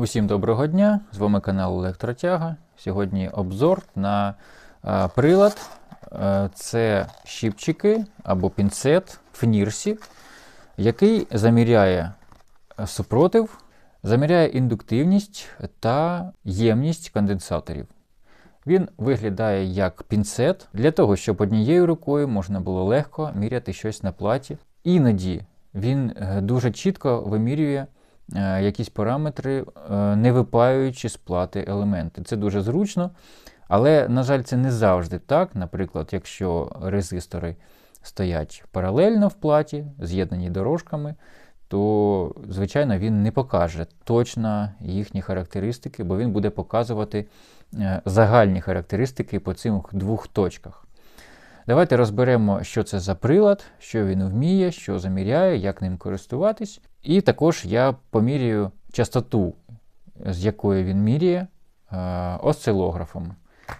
Усім доброго дня! З вами канал Електротяга. Сьогодні обзор на а, прилад. А, це щипчики або пінцет в Нірсі, який заміряє супротив, заміряє індуктивність та ємність конденсаторів. Він виглядає як пінцет для того, щоб однією рукою можна було легко міряти щось на платі. Іноді він е, дуже чітко вимірює е, якісь параметри, е, не випаюючи з плати елементи. Це дуже зручно, але, на жаль, це не завжди так. Наприклад, якщо резистори стоять паралельно в платі, з'єднані дорожками, то, звичайно, він не покаже точно їхні характеристики, бо він буде показувати загальні характеристики по цих двох точках. Давайте розберемо, що це за прилад, що він вміє, що заміряє, як ним користуватись. І також я поміряю частоту, з якої він міряє осцилографом,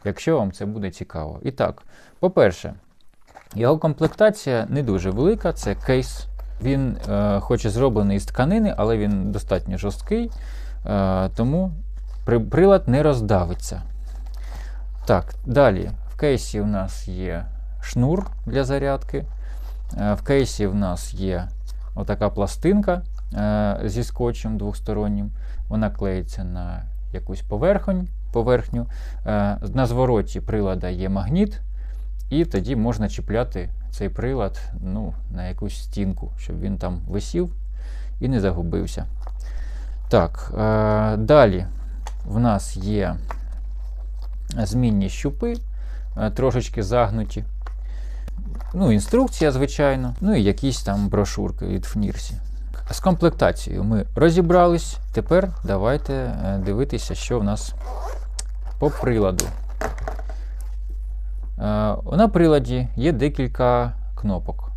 якщо вам це буде цікаво. І так, по-перше, його комплектація не дуже велика, це кейс. Він, е, хоч і зроблений з тканини, але він достатньо жорсткий, е, тому прилад не роздавиться. Так, далі в кейсі у нас є шнур для зарядки. Е, в кейсі в нас є отака пластинка е, зі скотчем двостороннім. Вона клеїться на якусь поверхню. Е, на звороті прилада є магніт, і тоді можна чіпляти цей прилад ну, на якусь стінку, щоб він там висів і не загубився. Так, далі в нас є змінні щупи, трошечки загнуті. Ну, інструкція, звичайно, ну і якісь там брошурки від ФНІРСі. З комплектацією ми розібрались. Тепер давайте е, дивитися, що в нас по приладу. Е, на приладі є декілька кнопок.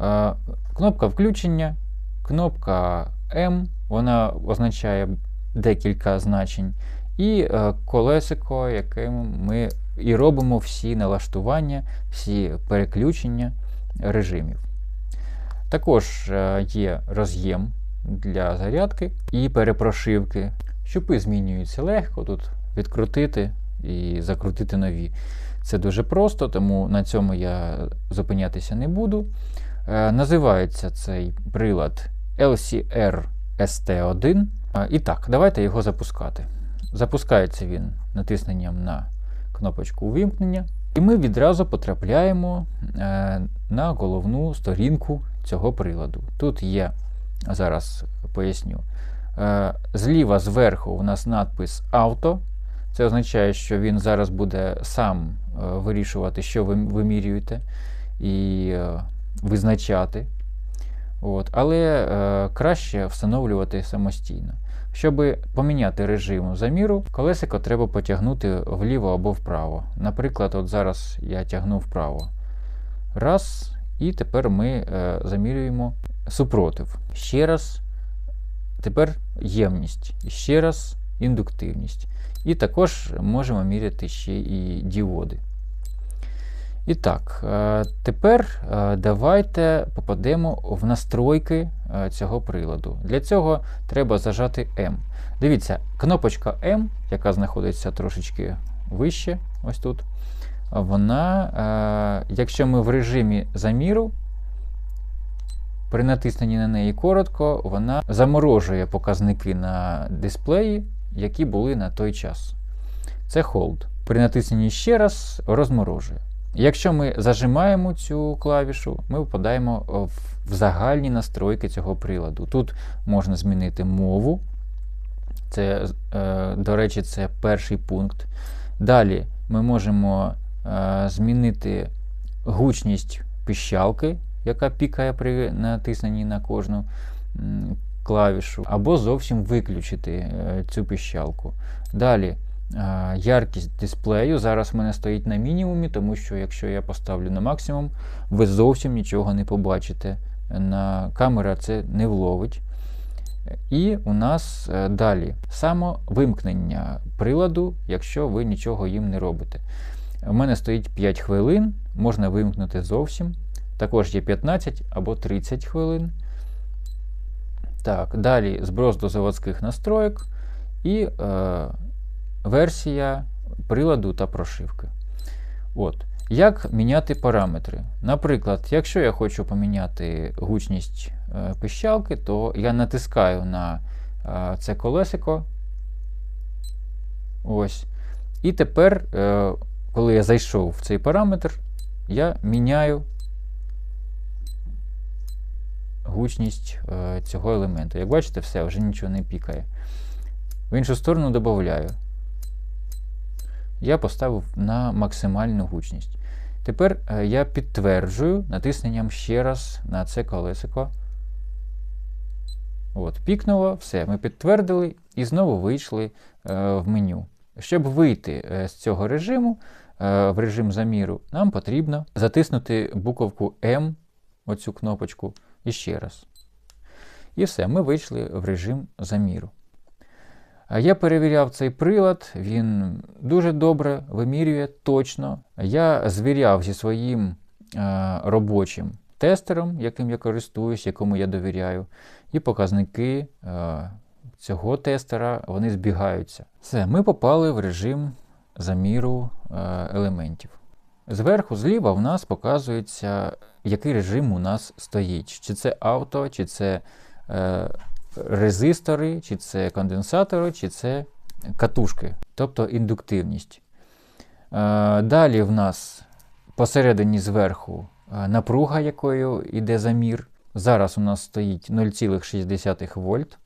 Е, кнопка включення, кнопка М, вона означає декілька значень. І колесико, яким ми і робимо всі налаштування, всі переключення режимів. Також е, є роз'єм для зарядки і перепрошивки. Щупи змінюються легко, тут відкрутити і закрутити нові. Це дуже просто, тому на цьому я зупинятися не буду. Е, називається цей прилад LCR ST1. І так, давайте його запускати. Запускається він натисненням на кнопочку увімкнення, і ми відразу потрапляємо е, на головну сторінку цього приладу. Тут є, зараз поясню, е, зліва зверху у нас надпис Авто. Це означає, що він зараз буде сам е, вирішувати, що ви вимірюєте, і визначати. От. Але е, краще встановлювати самостійно. Щоб поміняти режим заміру, колесико треба потягнути вліво або вправо. Наприклад, от зараз я тягну вправо. Раз, і тепер ми е, замірюємо супротив. Ще раз, тепер ємність, ще раз індуктивність. І також можемо міряти ще і діоди. І так, е, тепер е, давайте попадемо в настройки е, цього приладу. Для цього треба зажати M. Дивіться, кнопочка M, яка знаходиться трошечки вище, ось тут, вона, якщо ми в режимі заміру, при натисненні на неї коротко, вона заморожує показники на дисплеї, які були на той час. Це Hold. При натисненні ще раз розморожує. Якщо ми зажимаємо цю клавішу, ми впадаємо в загальні настройки цього приладу. Тут можна змінити мову. Це, е, До речі, це перший пункт. Далі ми можемо е, змінити гучність піщалки, яка пікає при натисненні на кожну клавішу, або зовсім виключити е, цю піщалку. Далі Яркість дисплею зараз в мене стоїть на мінімумі, тому що якщо я поставлю на максимум, ви зовсім нічого не побачите. На Камера це не вловить. І у нас е, далі самовимкнення приладу, якщо ви нічого їм не робите. У мене стоїть 5 хвилин, можна вимкнути зовсім. Також є 15 або 30 хвилин. Так, Далі зброс до заводських настроєк. і е, версія приладу та прошивки. От. Як міняти параметри? Наприклад, якщо я хочу поміняти гучність е, пищалки, то я натискаю на е, це колесико. Ось. І тепер, е, коли я зайшов в цей параметр, я міняю гучність е, цього елементу. Як бачите, все, вже нічого не пікає. В іншу сторону додаю. Я поставив на максимальну гучність. Тепер е, я підтверджую натисненням ще раз на це колесико. От, Пікнуло, все, ми підтвердили і знову вийшли е, в меню. Щоб вийти е, з цього режиму, в режим заміру, нам потрібно затиснути буковку М, оцю кнопочку, і ще раз. І все, ми вийшли в режим заміру. Я перевіряв цей прилад, він дуже добре вимірює точно. Я звіряв зі своїм е, робочим тестером, яким я користуюсь, якому я довіряю, і показники е, цього тестера вони збігаються. Все, ми попали в режим заміру е, елементів. Зверху зліва в нас показується, який режим у нас стоїть. Чи це авто, чи це е, резистори, чи це конденсатори, чи це катушки, тобто індуктивність. Е, далі в нас посередині зверху е, напруга, якою йде замір. Зараз у нас стоїть 0,6 вольт.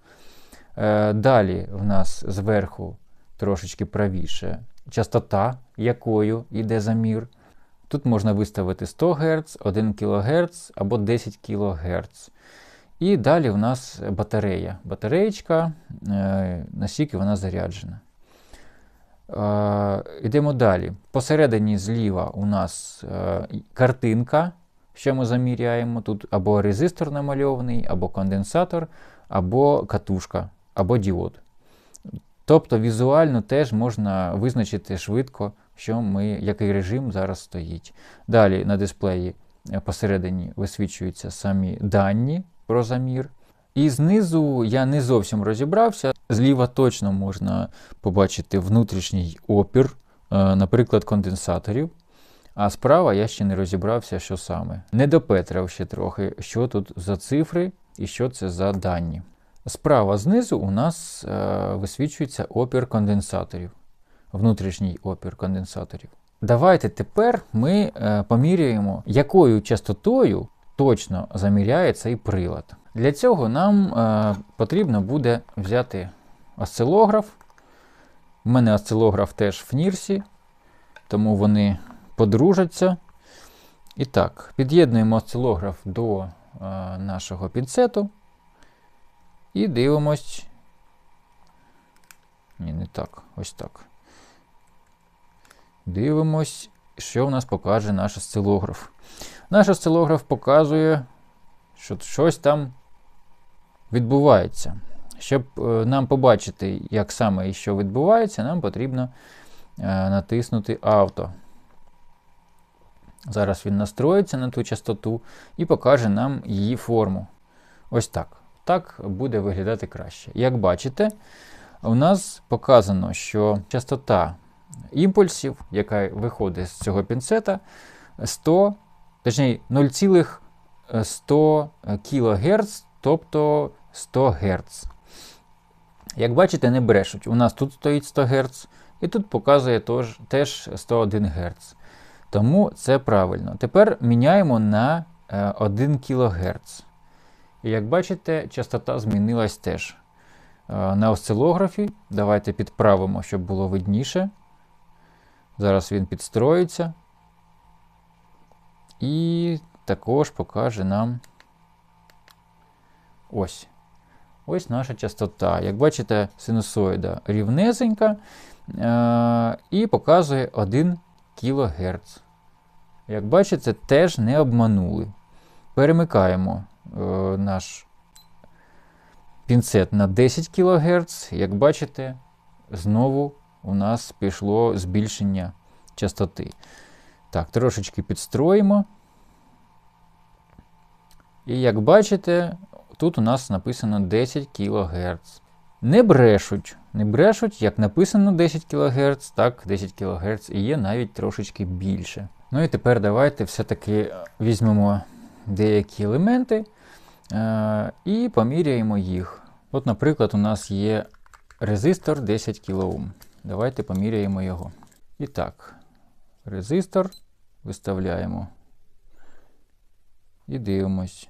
Е, далі в нас зверху трошечки правіше частота, якою йде замір. Тут можна виставити 100 Гц, 1 кГц або 10 кГц. І далі в нас батарея. Батареєчка, е, наскільки вона заряджена. Йдемо далі. Посередині зліва у нас е, картинка, що ми заміряємо. Тут або резистор намальований, або конденсатор, або катушка, або діод. Тобто візуально теж можна визначити швидко, що ми, який режим зараз стоїть. Далі на дисплеї е, посередині висвічуються самі дані про замір. І знизу я не зовсім розібрався. Зліва точно можна побачити внутрішній опір, е, наприклад, конденсаторів. А справа я ще не розібрався, що саме. Не допетрав ще трохи, що тут за цифри і що це за дані. Справа знизу у нас е, висвічується опір конденсаторів, внутрішній опір конденсаторів. Давайте тепер ми е, поміряємо, якою частотою точно заміряє цей прилад. Для цього нам е, потрібно буде взяти осцилограф. У мене осцилограф теж в Нірсі, тому вони подружаться. І так, під'єднуємо осцилограф до е, нашого пінцету. І дивимось. Ні, не так, ось так. Дивимось, що в нас покаже наш осцилограф. Наш осцилограф показує, що щось там відбувається. Щоб е, нам побачити, як саме і що відбувається, нам потрібно е, натиснути авто. Зараз він настроїться на ту частоту і покаже нам її форму. Ось так. Так буде виглядати краще. Як бачите, у нас показано, що частота імпульсів, яка виходить з цього пінцета, 100, точніше 0,100 кГц, тобто 100 Гц. Як бачите, не брешуть. У нас тут стоїть 100 Гц, і тут показує теж 101 Гц. Тому це правильно. Тепер міняємо на 1 е, кГц. І як бачите, частота змінилась теж. Е, на осцилографі. Давайте підправимо, щоб було видніше. Зараз він підстроїться. І також покаже нам ось. Ось наша частота. Як бачите, синусоїда рівнесенька е і показує 1 кГц. Як бачите, теж не обманули. Перемикаємо е наш пінцет на 10 кГц. Як бачите, знову у нас пішло збільшення частоти. Так, трошечки підстроїмо. І як бачите, тут у нас написано 10 кГц. Не брешуть. Не брешуть, як написано 10 кГц, так 10 кГц і є навіть трошечки більше. Ну і тепер давайте все-таки візьмемо деякі елементи е- і поміряємо їх. От, наприклад, у нас є резистор 10 кОм. Давайте поміряємо його. І так, резистор виставляємо. І дивимось.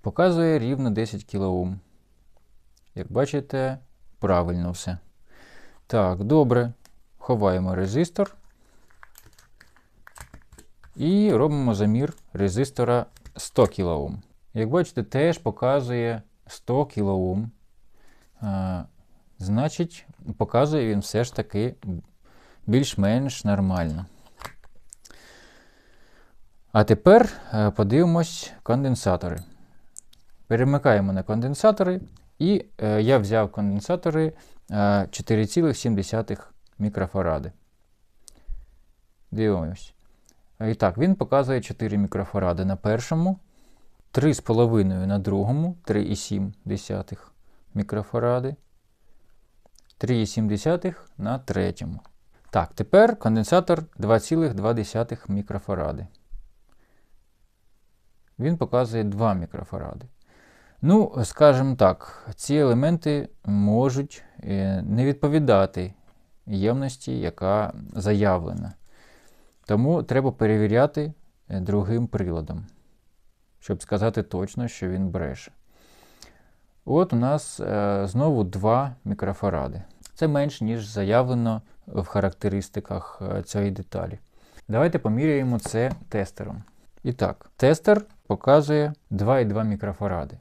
Показує рівно 10 кОм. Як бачите, правильно все. Так, добре. Ховаємо резистор. І робимо замір резистора 100 кОм. Як бачите, теж показує 100 кОм. Значить, показує він все ж таки більш-менш нормально. А тепер е, подивимось конденсатори. Перемикаємо на конденсатори, і е, я взяв конденсатори е, 4,7 мікрофаради. Дивимось. І так, він показує 4 мікрофаради на першому, 3,5 на другому, 3,7 мікрофаради, 3,7 на третьому. Так, тепер конденсатор 2,2 мікрофаради. Він показує 2 мікрофаради. Ну, скажімо так, ці елементи можуть е, не відповідати ємності, яка заявлена. Тому треба перевіряти е, другим приладом, щоб сказати точно, що він бреше. От у нас е, знову 2 мікрофаради. Це менш, ніж заявлено в характеристиках цієї деталі. Давайте поміряємо це тестером. І так, тестер показує 2,2 мікрофаради.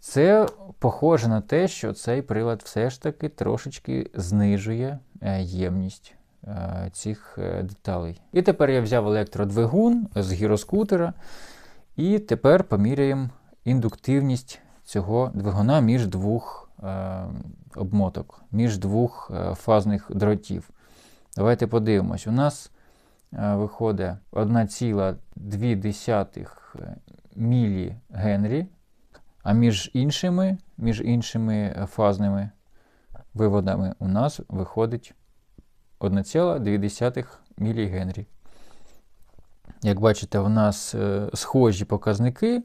Це похоже на те, що цей прилад все ж таки трошечки знижує е, ємність е, цих е, деталей. І тепер я взяв електродвигун з гіроскутера, і тепер поміряємо індуктивність цього двигуна між двох обмоток, між двох фазних дротів. Давайте подивимось. У нас виходить 1,2 мілі Генрі. А між іншими між іншими фазними виводами у нас виходить 1,2 мілігенрі. Як бачите, у нас е, схожі показники.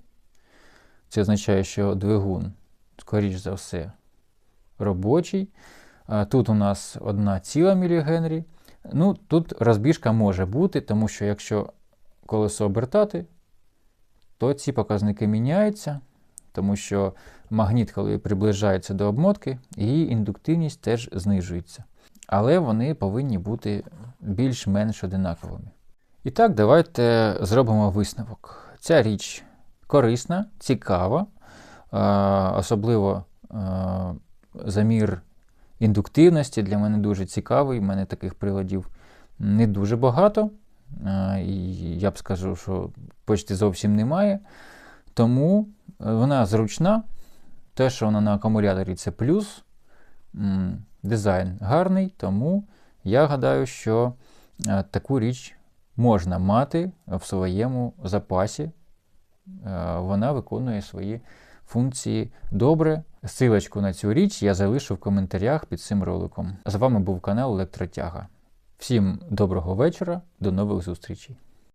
Це означає, що двигун, скоріш за все, робочий. Тут у нас 1 мілігенрі. Ну, Тут розбіжка може бути, тому що якщо колесо обертати, то ці показники міняються тому що магніт, коли приближається до обмотки, її індуктивність теж знижується. Але вони повинні бути більш-менш одинаковими. І так, давайте зробимо висновок. Ця річ корисна, цікава, особливо замір індуктивності для мене дуже цікавий. У мене таких приладів не дуже багато. І я б скажу, що почти зовсім немає. Тому вона зручна. Те, що вона на акумуляторі, це плюс. Дизайн гарний, тому я гадаю, що е, таку річ можна мати в своєму запасі. Е, вона виконує свої функції добре. Силочку на цю річ я залишу в коментарях під цим роликом. З вами був канал Електротяга. Всім доброго вечора, до нових зустрічей!